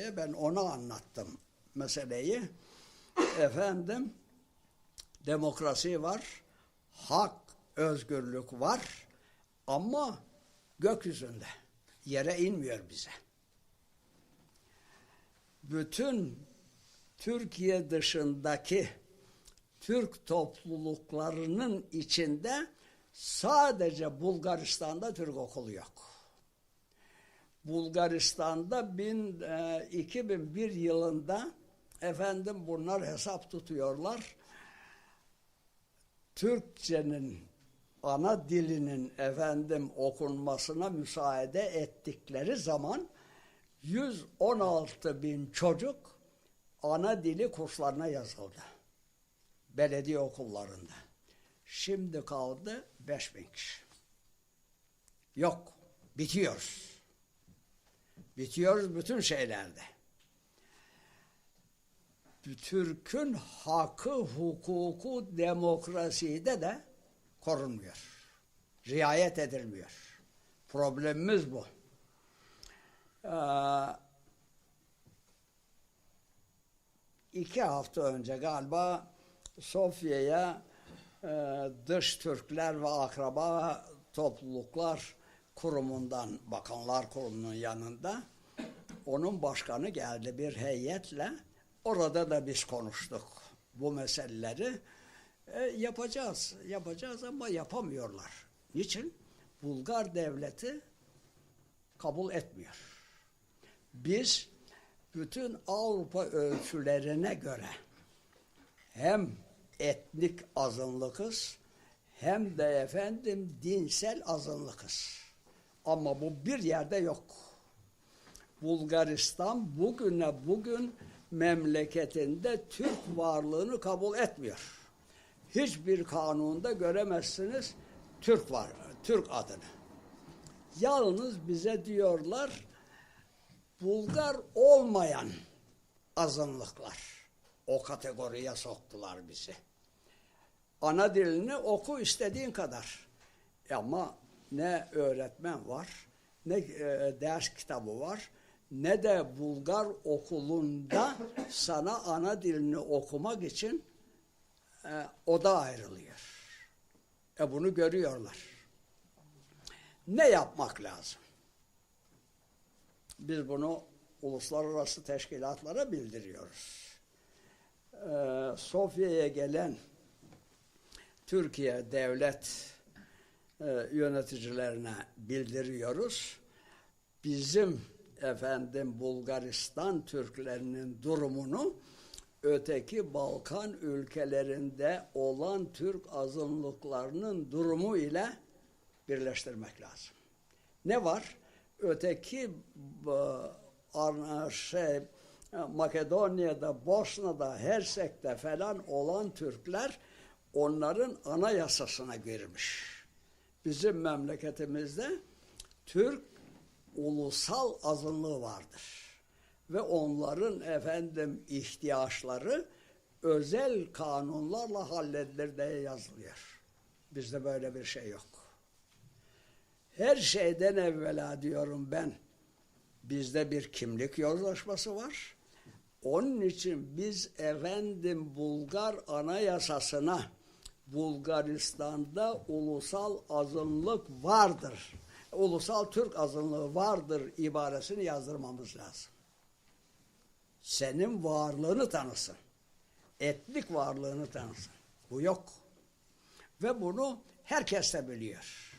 Ben ona anlattım meseleyi. Efendim demokrasi var, hak, özgürlük var ama gökyüzünde yere inmiyor bize. Bütün Türkiye dışındaki Türk topluluklarının içinde sadece Bulgaristan'da Türk okulu yok. Bulgaristan'da bin, e, 2001 yılında efendim bunlar hesap tutuyorlar. Türkçenin ana dilinin efendim okunmasına müsaade ettikleri zaman 116 bin çocuk ana dili kurslarına yazıldı. Belediye okullarında. Şimdi kaldı 5 bin kişi. Yok. Bitiyoruz. Bitiyoruz bütün şeylerde. Türk'ün hakkı, hukuku, demokraside de korunmuyor. Riayet edilmiyor. Problemimiz bu. Ee, iki hafta önce galiba Sofya'ya e, dış Türkler ve akraba topluluklar kurumundan, Bakanlar Kurulu'nun yanında onun başkanı geldi bir heyetle. Orada da biz konuştuk bu meseleleri. E, yapacağız, yapacağız ama yapamıyorlar. Niçin? Bulgar devleti kabul etmiyor. Biz bütün Avrupa ölçülerine göre hem etnik azınlıkız hem de efendim dinsel azınlıkız. Ama bu bir yerde yok. Bulgaristan bugüne bugün memleketinde Türk varlığını kabul etmiyor. Hiçbir kanunda göremezsiniz Türk var, Türk adını. Yalnız bize diyorlar Bulgar olmayan azınlıklar. O kategoriye soktular bizi. Ana dilini oku istediğin kadar. Ama ne öğretmen var, ne e, ders kitabı var, ne de Bulgar okulunda sana ana dilini okumak için e, oda ayrılıyor. E bunu görüyorlar. Ne yapmak lazım? Biz bunu uluslararası teşkilatlara bildiriyoruz. Ee, Sofya'ya gelen Türkiye devlet e, yöneticilerine bildiriyoruz. Bizim efendim Bulgaristan Türklerinin durumunu öteki Balkan ülkelerinde olan Türk azınlıklarının durumu ile birleştirmek lazım. Ne var? Öteki şey, Makedonya'da, Bosna'da, Hersek'te falan olan Türkler onların anayasasına girmiş. Bizim memleketimizde Türk ulusal azınlığı vardır. Ve onların efendim ihtiyaçları özel kanunlarla halledilir diye yazılıyor. Bizde böyle bir şey yok. Her şeyden evvela diyorum ben, bizde bir kimlik yozlaşması var. Onun için biz efendim Bulgar anayasasına Bulgaristan'da ulusal azınlık vardır. Ulusal Türk azınlığı vardır ibaresini yazdırmamız lazım. Senin varlığını tanısın. Etnik varlığını tanısın. Bu yok. Ve bunu herkes de biliyor.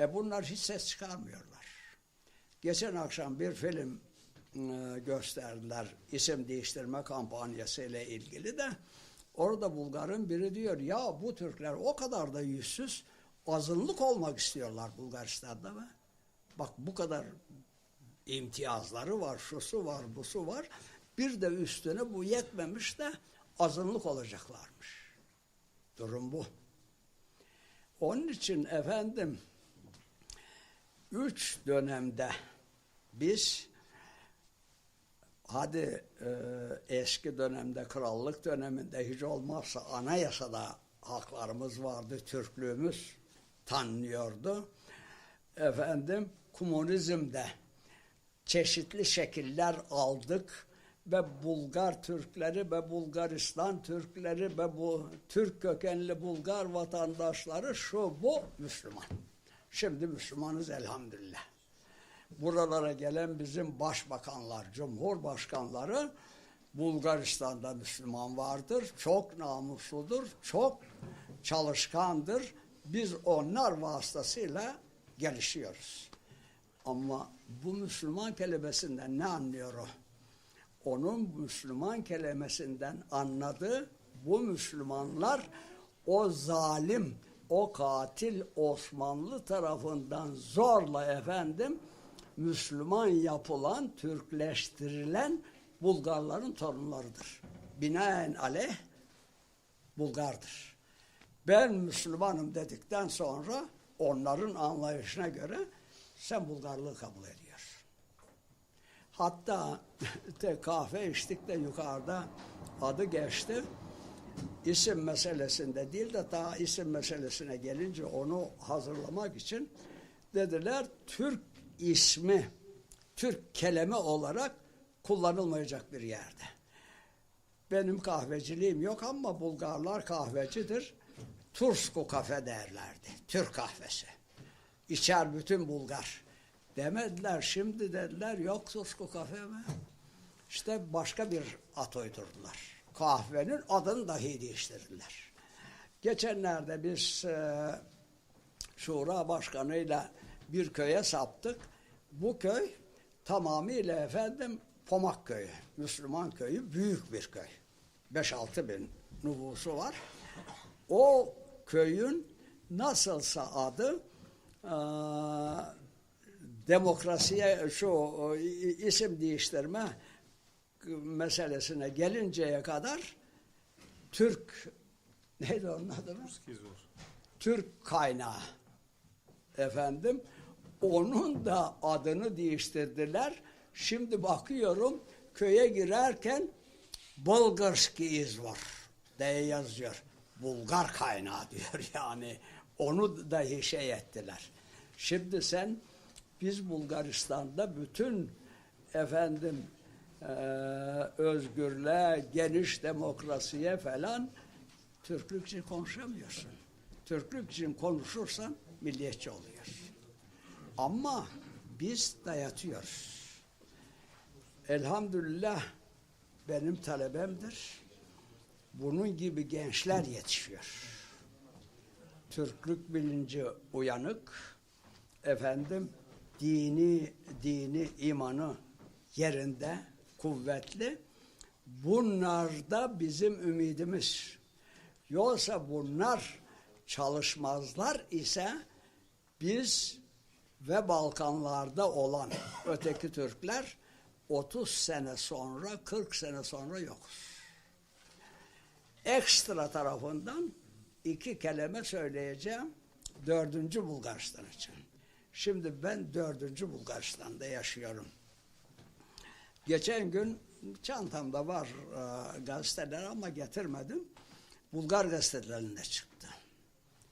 E bunlar hiç ses çıkarmıyorlar. Geçen akşam bir film e, gösterdiler isim değiştirme kampanyası ile ilgili de orada Bulgar'ın biri diyor ya bu Türkler o kadar da yüzsüz azınlık olmak istiyorlar Bulgaristan'da mı? Bak bu kadar imtiyazları var, şusu var, busu var. Bir de üstüne bu yetmemiş de azınlık olacaklarmış. Durum bu. Onun için efendim üç dönemde biz hadi e, eski dönemde krallık döneminde hiç olmazsa anayasada haklarımız vardı, çeşitli şekiller aldık ve Bulgar Türkleri ve Bulgaristan Türkleri ve bu Türk kökenli Bulgar vatandaşları şu bu Müslüman. Şimdi Müslümanız elhamdülillah. Buralara gelen bizim başbakanlar, cumhurbaşkanları Bulgaristan'da Müslüman vardır. Çok namusludur, çok çalışkandır. Biz onlar vasıtasıyla gelişiyoruz. Ama bu Müslüman kelimesinden ne anlıyor o? Onun Müslüman kelimesinden anladığı bu Müslümanlar o zalim, o katil Osmanlı tarafından zorla efendim Müslüman yapılan, Türkleştirilen Bulgarların torunlarıdır. Binaen aleyh Bulgardır. Ben Müslümanım dedikten sonra onların anlayışına göre sen Bulgarlığı kabul ediyorsun. Hatta de kahve içtik de yukarıda adı geçti. İsim meselesinde değil de daha isim meselesine gelince onu hazırlamak için dediler Türk ismi, Türk kelime olarak kullanılmayacak bir yerde. Benim kahveciliğim yok ama Bulgarlar kahvecidir. Tursku kafe derlerdi. Türk kahvesi. İçer bütün Bulgar. Demediler şimdi dediler yok Tursku kafe mi? İşte başka bir at uydurdular. Kahvenin adını dahi değiştirdiler. Geçenlerde biz e, şura başkanıyla bir köye saptık. Bu köy tamamıyla efendim Pomak köyü, Müslüman köyü büyük bir köy. 5-6 bin nüfusu var. O köyün nasılsa adı e, demokrasiye şu isim değiştirme meselesine gelinceye kadar Türk neydi onun adı? Türk kaynağı efendim onun da adını değiştirdiler. Şimdi bakıyorum köye girerken Bulgarski iz var diye yazıyor. Bulgar kaynağı diyor yani. Onu da şey ettiler. Şimdi sen biz Bulgaristan'da bütün efendim e, özgürlüğe, geniş demokrasiye falan Türklük için konuşamıyorsun. Türklük için konuşursan milliyetçi oluyorsun. Ama biz dayatıyoruz. Elhamdülillah benim talebemdir. Bunun gibi gençler yetişiyor. Türklük bilinci uyanık, efendim dini, dini, imanı yerinde, kuvvetli. Bunlar da bizim ümidimiz. Yoksa bunlar çalışmazlar ise biz ve Balkanlarda olan öteki Türkler 30 sene sonra, 40 sene sonra yokuz. Ekstra tarafından iki kelime söyleyeceğim. Dördüncü Bulgaristan için. Şimdi ben dördüncü Bulgaristan'da yaşıyorum. Geçen gün çantamda var e, gazeteler ama getirmedim. Bulgar gazetelerinde çıktı.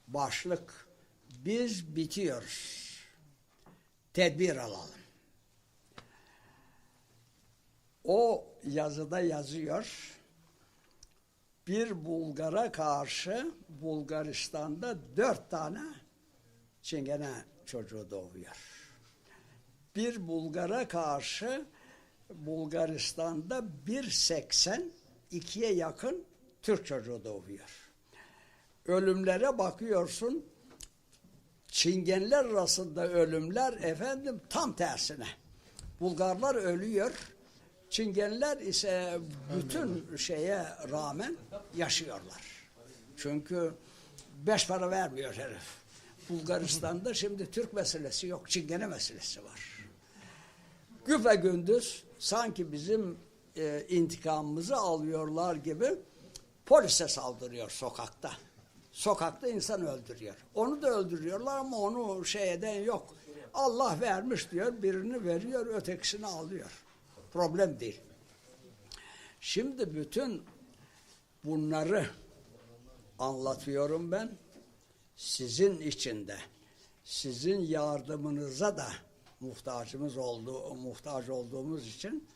Başlık, biz bitiyoruz. Tedbir alalım. O yazıda yazıyor, bir Bulgar'a karşı Bulgaristan'da dört tane çingene çocuğu doğuyor. Bir Bulgar'a karşı Bulgaristan'da 1.80 ikiye yakın Türk çocuğu doğuyor. Ölümlere bakıyorsun, Çingenler arasında ölümler efendim tam tersine. Bulgarlar ölüyor, Çingenler ise bütün şeye rağmen yaşıyorlar. Çünkü beş para vermiyor herif. Bulgaristan'da şimdi Türk meselesi yok, Çingene meselesi var. Güpe gündüz sanki bizim e, intikamımızı alıyorlar gibi polise saldırıyor sokakta. Sokakta insan öldürüyor. Onu da öldürüyorlar ama onu şey eden yok. Allah vermiş diyor, birini veriyor, ötekisini alıyor. Problem değil. Şimdi bütün bunları anlatıyorum ben. Sizin içinde, sizin yardımınıza da muhtacımız olduğu, muhtaç olduğumuz için